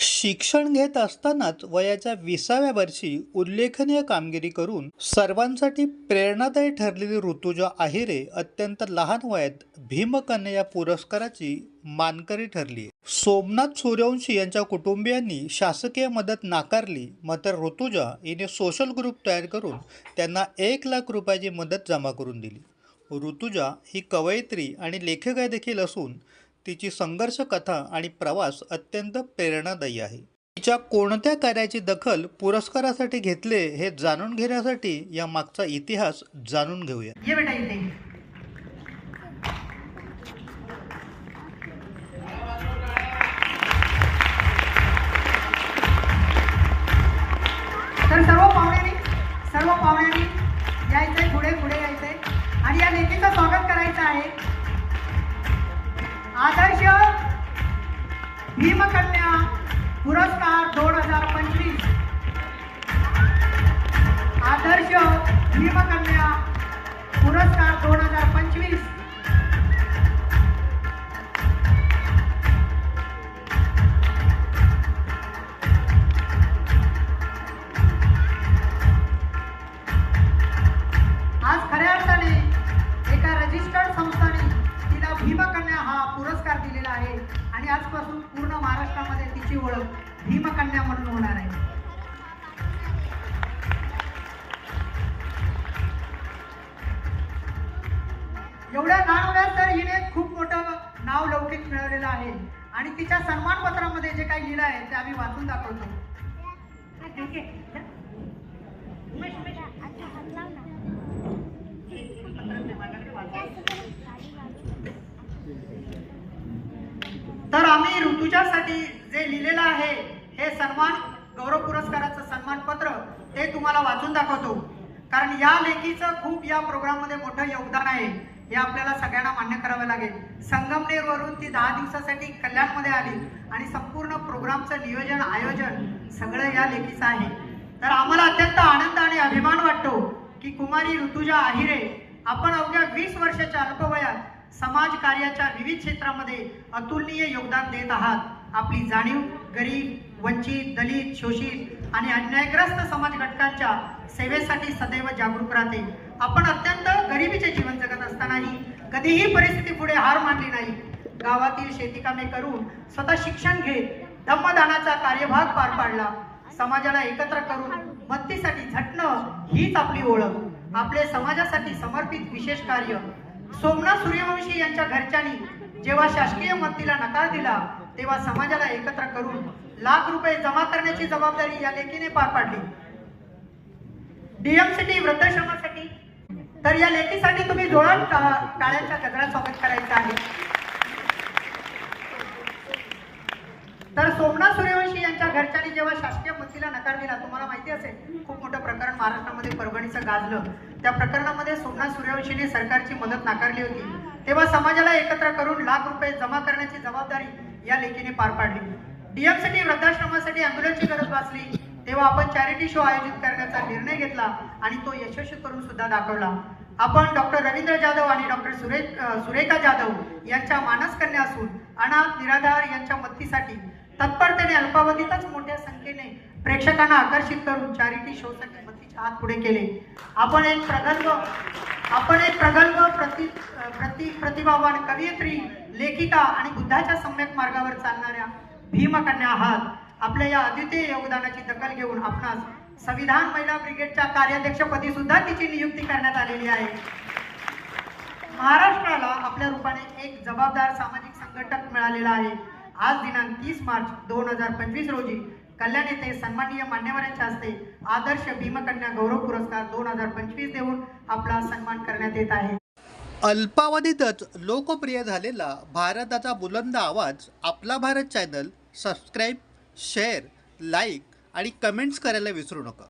शिक्षण घेत असतानाच वयाच्या विसाव्या वर्षी उल्लेखनीय कामगिरी करून सर्वांसाठी प्रेरणादायी ठरलेली ऋतुजा आहिरे अत्यंत लहान वयात भीमकन्या या पुरस्काराची मानकरी ठरली. सोमनाथ सूर्यवंशी यांच्या कुटुंबियांनी शासकीय मदत नाकारली मात्र ऋतुजा हिने सोशल ग्रुप तयार करून त्यांना एक लाख रुपयाची मदत जमा करून दिली. ऋतुजा ही कवयित्री आणि लेखिका देखील असून तिची संघर्ष कथा आणि प्रवास अत्यंत प्रेरणादायी आहे. तिच्या कोणत्या कार्याची दखल पुरस्कारासाठी घेतले हे जाणून घेण्यासाठी या मागचा इतिहास जाणून घेऊया. तर सर्व पुरस्कार दोन हजार पंचवीस. आदर्श भीमकन्या पुरस्कार दोन हजार पंचवीस. आज खऱ्या अर्थाने एका रजिस्टर्ड संस्थाने तिला भीमकन्या पुरस्कार दिलेला आहे आणि आजपासून पूर्ण महाराष्ट्रामध्ये तिची ओळख भीमकन्या म्हणून होणार आहे. एवढ्या लहान वयात तर हिने खूप मोठं नाव लौकिक मिळवलेलं आहे. आणि तिच्या सन्मान पत्रामध्ये जे काही लिहिलं आहे ते आम्ही वाचून दाखवतो. तुझ्यासाठी जे लिहिलेलं आहे हे सन्मान गौरव पुरस्काराचं सन्मान पत्र ते तुम्हाला वाचून दाखवतो. कारण या लेखीचं खूप या प्रोग्राममध्ये मोठं योगदान आहे. हे आपल्याला सगळ्यांना मान्य करावं लागेल. संगमनेरवरून ती दहा दिवसासाठी कल्याणमध्ये आली आणि संपूर्ण प्रोग्रामचं नियोजन आयोजन सगळं या लेखीचं आहे. तर आम्हाला अत्यंत आनंद आणि अभिमान वाटतो की कुमारी ऋतुजा आहिरे आपण अवघ्या वीस वर्षाच्या अल्पवयात समाज कार्याच्या विविध क्षेत्रामध्ये अतुलनीय योगदान देत आहात. आपली जाणीव गरीब वंचित दलित शोषित आणि अन्यायग्रस्त समाज घटकांच्या सेवेसाठी सदैव जागरूक राहते. आपण अत्यंत गरिबीचे जीवन जगत असतानाही कधीही परिस्थिती पुढे हार मानली नाही. गावातील शेतीकामे करून स्वतः शिक्षण घेत धम्मदानाचा कार्यभाग पार पाडला. समाजाला एकत्र करून मत्तीसाठी झटणं हीच आपली ओळख. आपले समाजासाठी समर्पित विशेष कार्य. सोमनाथ सूर्यवंशी यांच्या घरच्यांनी जेव्हा शासकीय मदतीला नकार दिला तेव्हा समाजाला एकत्र करून लाख रुपये जमा करण्याची जबाबदारी या लेखीने पार पाडली. डीएमसीटी वृद्धाश्रमासाठी. तर या लेखीसाठी तुम्ही जोळण टाळ्यांच्या गजरा स्वागत करायचं आहे. तर सोमनाथ सूर्यवंशी यांच्या घरच्यांनी जेव्हा शासकीय मदतीला नकार दिला तुम्हाला माहिती असेल खूप मोठं प्रकरण महाराष्ट्रामध्ये परभणीचं गाजलं. त्या प्रकरणामध्ये सोमनाथ सूर्यवंशीने सरकारची मदत नाकारली होती. तेव्हा समाजाला एकत्र करून लाख रुपये जमा करण्याची जबाबदारी या लेखीने पार पाडली. डीएमसाठी वृद्धाश्रमासाठी अँब्युलन्सची गरज भासली. तेव्हा आपण चॅरिटी शो आयोजित करण्याचा निर्णय घेतला आणि तो यशस्वी करून सुद्धा दाखवला. आपण डॉक्टर रवींद्र जाधव आणि डॉक्टर सुरेख सुरेखा जाधव यांच्या मानस कन्या असून अनाथ निराधार यांच्या मदतीसाठी तत्परतेने अल्पावधीतच मोठ्या संख्येने प्रेक्षकांना आकर्षित करून चॅरिटी शोसाठी हात पुढे केले. आपण एक प्रगल्भ आपण एक प्रगल्भ प्रति प्रति प्रतिभावान कवयित्री लेखिका आणि बुद्धाच्या सम्यक मार्गावर चालणाऱ्या भीमकन्या आहात. आपल्या या अद्वितीय योगदानाची दखल घेऊन आपणास संविधान महिला ब्रिगेडच्या कार्याध्यक्षपदी सुद्धा तिची नियुक्ती करण्यात आलेली आहे. महाराष्ट्राला आपल्या रूपाने एक जबाबदार सामाजिक संघटक मिळालेला आहे. आज दिनांक तीस मार्च दोन हजार पंचवीस रोजी कल्याण येथे सन्माननीय मान्यवर हस्ते आदर्श भीमकन्या गौरव पुरस्कार दोन हजार पंचवीस देऊन आपला सन्मान करण्यात येत आहे. अल्पावधीतच लोकप्रिय झालेला भारताचा बुलंद आवाज आपला Bharat channel subscribe share like आणि कमेंट्स करायला विसरू नका.